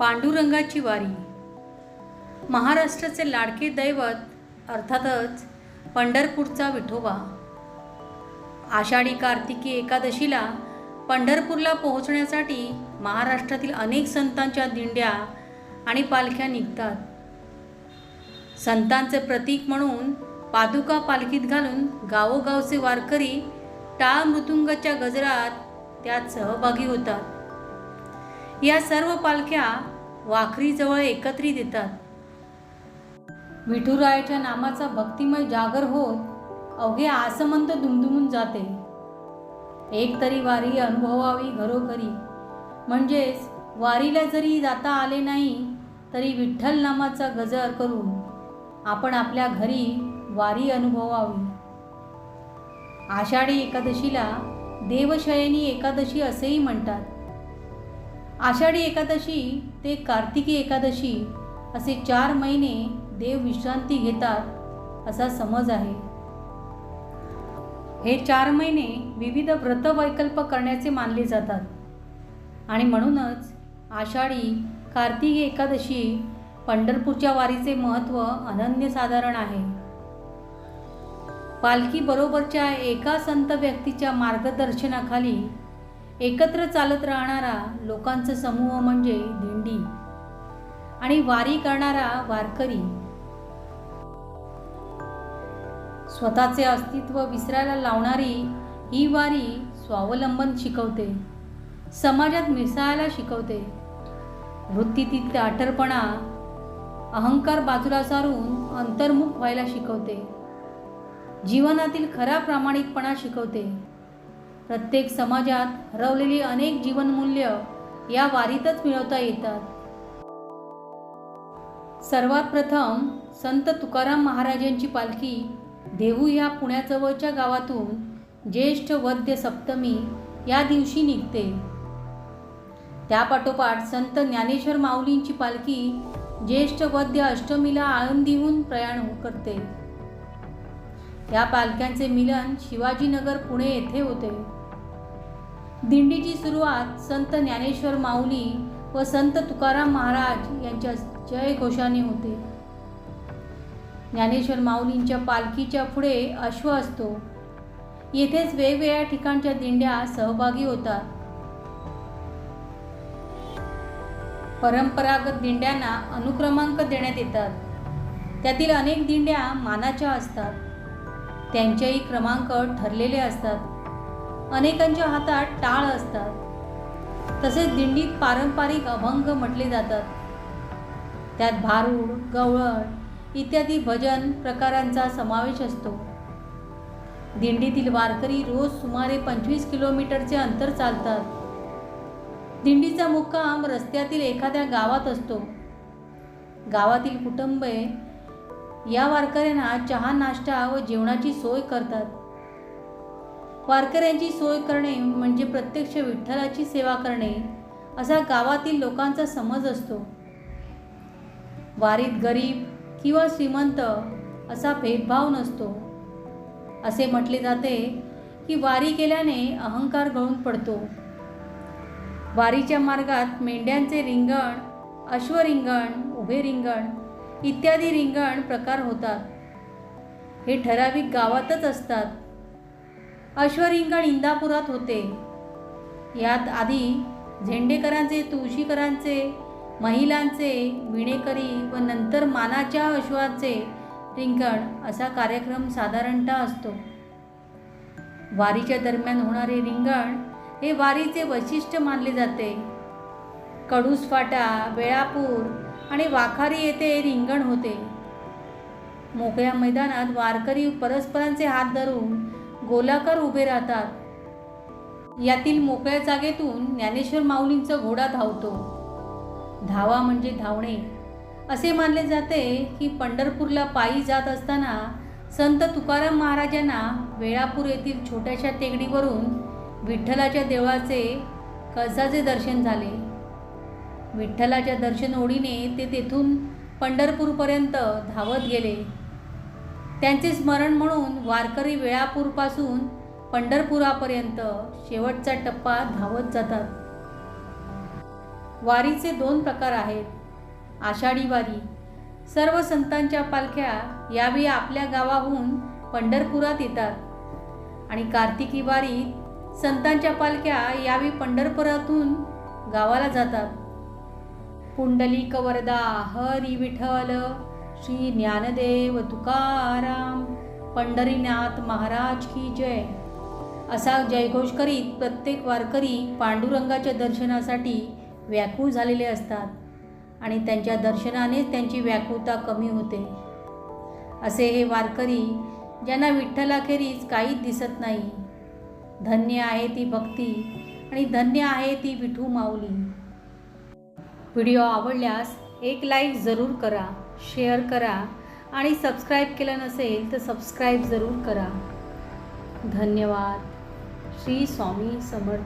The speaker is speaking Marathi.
पांडुरंगाची वारी. महाराष्ट्राचे लाडके दैवत अर्थातच पंढरपूरचा विठोबा. आषाढी कार्तिकी एकादशीला पंढरपूरला पोहोचण्यासाठी महाराष्ट्रातील अनेक संतांच्या दिंड्या आणि पालख्या निघतात. संतांचे प्रतीक म्हणून पादुका पालखीत घालून गावोगावचे वारकरी टाळ मृदुंगाच्या गजरात त्यात सहभागी होतात. या सर्व पालख्या वाखरीजवळ एकत्रित येतात. विठुरायाच्या नामाचा भक्तिमय जागर होत अवघे आसमंत दुमदुमून जाते. एक तरी वारी अनुभवावी घरोघरी. म्हणजेच वारीला जरी जाता आले नाही तरी विठ्ठल नामाचा गजर करून आपण आपल्या घरी वारी अनुभवावी. आषाढी एकादशीला देवशयनी एकादशी असेही म्हणतात. आषाढी एकादशी ते कार्तिकी एकादशी असे चार महिने देव विश्रांती घेतात असा समज आहे. हे चार महिने विविध व्रत वैकल्प करण्याचे मानले जातात. आणि म्हणूनच आषाढी कार्तिकी एकादशी पंढरपूरच्या वारीचे महत्त्व अनन्यसाधारण आहे. पालखी बरोबरच्या एका संत व्यक्तीच्या मार्गदर्शनाखाली एकत्र चालत राहणारा लोकांचा समूह म्हणजे दिंडी आणि वारी करणारा वारकरी. स्वतःचे अस्तित्व विसरायला लावणारी ही वारी स्वावलंबन शिकवते समाजात मिसळायला शिकवते. वृत्तीतील ताठरपणा अहंकार बाजूला सारून अंतर्मुख व्हायला शिकवते. जीवनातील खरा प्रामाणिकपणा शिकवते. प्रत्येक समाजात हरवलेली अनेक जीवनमूल्य या वारीतच मिळवता येतात. सर्वात प्रथम संत तुकाराम महाराजांची पालखी देहू ह्या पुण्याजवळच्या गावातून ज्येष्ठ वद्य सप्तमी या दिवशी निघते. त्यापाठोपाठ संत ज्ञानेश्वर माऊलींची पालखी ज्येष्ठ वद्य अष्टमीला आळंदीहून प्रयाण करते. या पालख्यांचे मिलन शिवाजीनगर पुणे येथे होते. दिंडीची सुरुवात संत ज्ञानेश्वर माऊली व संत तुकाराम महाराज यांच्या जय घोषाने होते. ज्ञानेश्वर माऊलींच्या पालखीच्या पुढे अश्व असतो. येथेच वेगवेगळ्या ठिकाणच्या दिंड्या सहभागी होतात. परंपरागत दिंड्यांना अनुक्रमांक देण्यात येतात. त्यातील अनेक दिंड्या मानाच्या असतात. त्यांचेही क्रमांक ठरलेले असतात. अनेकांच्या हातात टाळ असतात. तसेच दिंडीत पारंपरिक अभंग म्हटले जातात. त्यात भारूड गवळण इत्यादी भजन प्रकारांचा समावेश असतो. दिंडीतील वारकरी रोज सुमारे पंचवीस किलोमीटरचे अंतर चालतात. दिंडीचा मुक्काम रस्त्यातील एखाद्या गावात असतो. गावातील कुटुंबे या वारकऱ्यांना चहा नाश्ता व जेवणाची सोय करतात. वारकऱ्यांची सोय करणे म्हणजे प्रत्यक्ष विठ्ठलाची सेवा करणे असा गावातील लोकांचा समज असतो. वारीत गरीब किंवा श्रीमंत असा भेदभाव नसतो. असे म्हटले जाते की वारी केल्याने अहंकार गळून पडतो. वारीच्या मार्गात मेंढ्यांचे रिंगण अश्वरिंगण उभे रिंगण इत्यादी रिंगण प्रकार होतात. हे ठराविक गावातच असतात. अश्वरिंगण इंदापुरात होते. यात आधी झेंडेकरांचे तुळशीकरांचे महिलांचे विणेकरी व नंतर मानाच्या अश्वाचे रिंगण असा कार्यक्रम साधारणतः असतो. वारीच्या दरम्यान होणारे रिंगण हे वारीचे वैशिष्ट्य मानले जाते. कडूस फाटा वेळापूर आणि वाखारी येथे रिंगण होते. मोकळ्या मैदानात वारकरी परस्परांचे हात धरून गोलाकार उभे राहतात. यातील मोकळ्या जागेतून ज्ञानेश्वर माऊलींचा घोडा धावतो. धावा म्हणजे धावणे. असे मानले जाते की पंढरपूरला पायी जात असताना संत तुकाराम महाराजांना वेळापूर येथील छोट्याशा टेकडीवरून विठ्ठलाच्या देवळाचे कळसाचे दर्शन झाले. विठ्ठलाच्या दर्शन ओढीने ते तेथून पंढरपूरपर्यंत धावत गेले. त्यांचे स्मरण म्हणून वारकरी वेळापूरपासून पंढरपुरापर्यंत शेवटचा टप्पा धावत जातात. वारीचे दोन प्रकार आहेत. आषाढी वारी. सर्व संतांच्या पालख्या यावेळी आपल्या गावाहून पंढरपुरात येतात. आणि कार्तिकी वारीत संतांच्या पालख्या यावेळी पंढरपुरातून गावाला जातात. पुंडलिक वरदा हरी विठ्ठल श्री ज्ञानदेव तुकाराम पंढरीनाथ महाराज की जय. असा जयघोष करीत प्रत्येक वारकरी पांडुरंगाच्या दर्शनासाठी व्याकुळ झालेले असतात आणि त्यांच्या दर्शनानेच त्यांची व्याकुळता कमी होते. असे हे वारकरी ज्यांना विठ्ठलाखेरीज काहीच दिसत नाही. धन्य आहे ती भक्ती आणि धन्य आहे ती विठू माऊली. व्हिडिओ आवडल्यास एक लाईक जरूर करा. शेअर करा आणि सबस्क्राईब केलं नसेल तर सबस्क्राईब जरूर करा. धन्यवाद. श्री स्वामी समर्थ.